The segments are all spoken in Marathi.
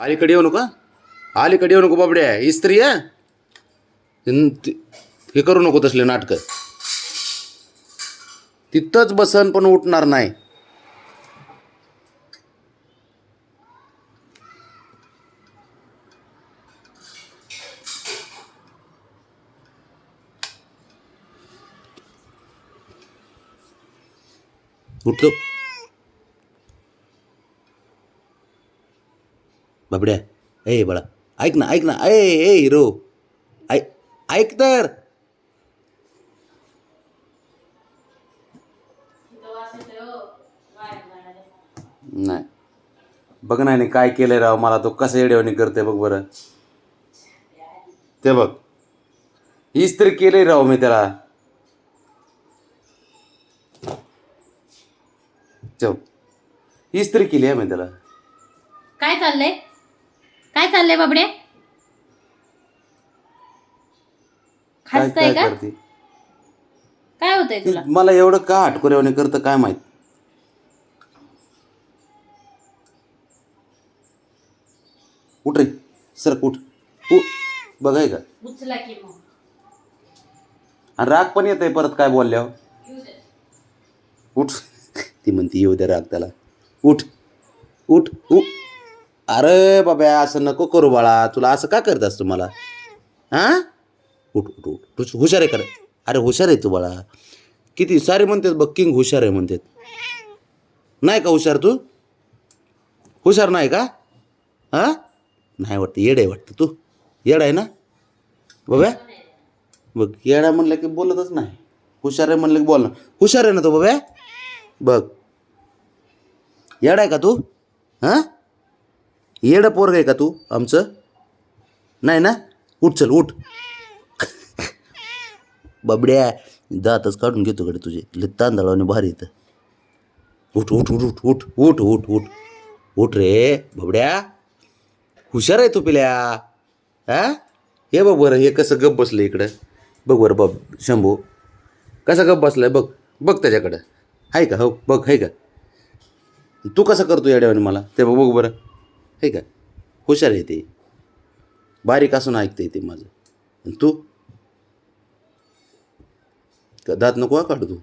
अलीकडे येऊ नका अलीकडे येऊ नको बाबड्या. इस्त्री आहे. हे करू नको तसले नाटकं. तिथंच बसन पण उठणार नाही. उठतो. बाबड्या. ए बाळा ऐक ना ऐक ना. ए ए हिरो. ऐक ऐक तर. नाही. बघ नाही काय केलंय राव. मला तो कसं येड्यावानी करते बघ बरं. ते बघ. इस्त्री केलंय राव मी त्याला. चव इस्त्री केली आहे मी त्याला. काय चाललंय? काय चाललंय बाबडे? काय हसताय काय का? करते? काय होतंय तुला? मला एवढं का हटकोऱ्यावानी करतं काय माहीत? उठ रे सर उठ. उठ बघाय का? उचला की मग. आणि राग पण येत आहे परत काय बोलल्यावर. उठ. ती म्हणते येऊ दे राग त्याला. उठ. उठ उठ अरे बाब्या असं नको करू बाळा. तुला असं का करत असतो मला? हां? उठ उठ उठ. तू हुशार आहे कर अरे हुशार आहे तू बाळा. किती सारे म्हणतात बघ किंग हुशार आहे म्हणतात. नाही का हुशार तू? हुशार नाही का? हां? नाही वाटतं येड आहे वाटतं तू. येड आहे ना? बाब्या? बघ येडा म्हणलं की बोलतच नाही. हुशार आहे म्हणलं की बोल ना हुशार आहे ना तो बाब्या? बघ. येड आहे का तू? हां? येडं पोरग आहे का तू आमचं? नाही ना? उठ चल उठ. बबड्या दातच काढून घेतो कडे तुझे. लि तांदळाने भारी येतं उठ उठ उठ उठ उठ उठ उठ उठ. उठ रे बबड्या. हुशार आहे तू पिल्या. हा? हे बघ बरं हे कसं गप बसलं इकडं. बघ बरं बघ शंभू. कसं गप बसलं बघ बघ त्याच्याकडं. आहे का? हो बघ आहे का? तू कसं करतो येड्यावाने मला? ते बघ बघ बरं. आहे का? हुशार आहे ते. बारीक असून ऐकते ते माझं. आणि तू? का दात नको काढ काढू तू?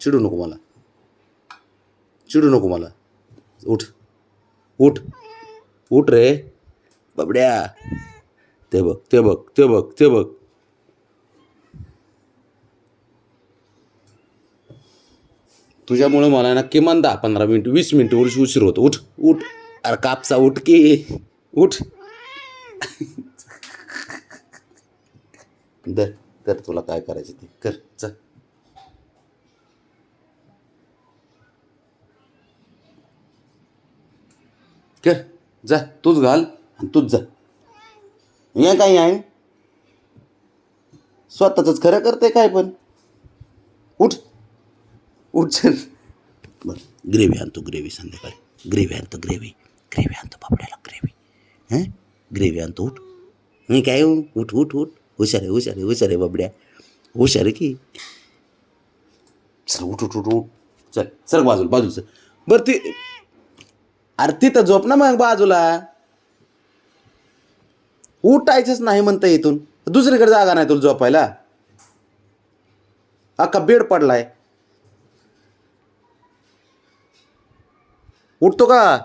चिडू नको मला. चिडू नको मला. उठ. उठ. उठ रे. बबड्या. ते बघ ते बघ ते बघ ते बघ. तुझ्यामुळे मला ना किमान दहा पंधरा मिनिट वीस मिनिट उशीर उशीर होतो. उठ उठ. अरे कापसा उठ की. उठ. दर तर तुला काय करायचं ते. कर चल. कर जा तूच घाल आणि तूच जा. हे काही आहे स्वतःच खरं करते काय पण? उठ. उठ. चल. बरं ग्रेव्ही आणतो ग्रेव्ही संध्याकाळी. ग्रेव्ही आणतो ग्रेव्ही ग्रेव्ही आणतो बापड्याला ग्रेव्ही. हां? ग्रेव्ही आणतो उठ. मी काय उठ उठ उठ. हुशार आहे हुशार आहे हुशार आहे बाबड्या हुशार आहे की? चल उठ उठ उठ उठ. चल सर बाजूला बाजूला सर बरं ती अरे तिथं झोप ना मग बाजूला. उठायचंच नाही म्हणता इथून. दुसरीकडे जागा नाही तुला झोपायला. अख्खा बेड पडलाय. उठतो का?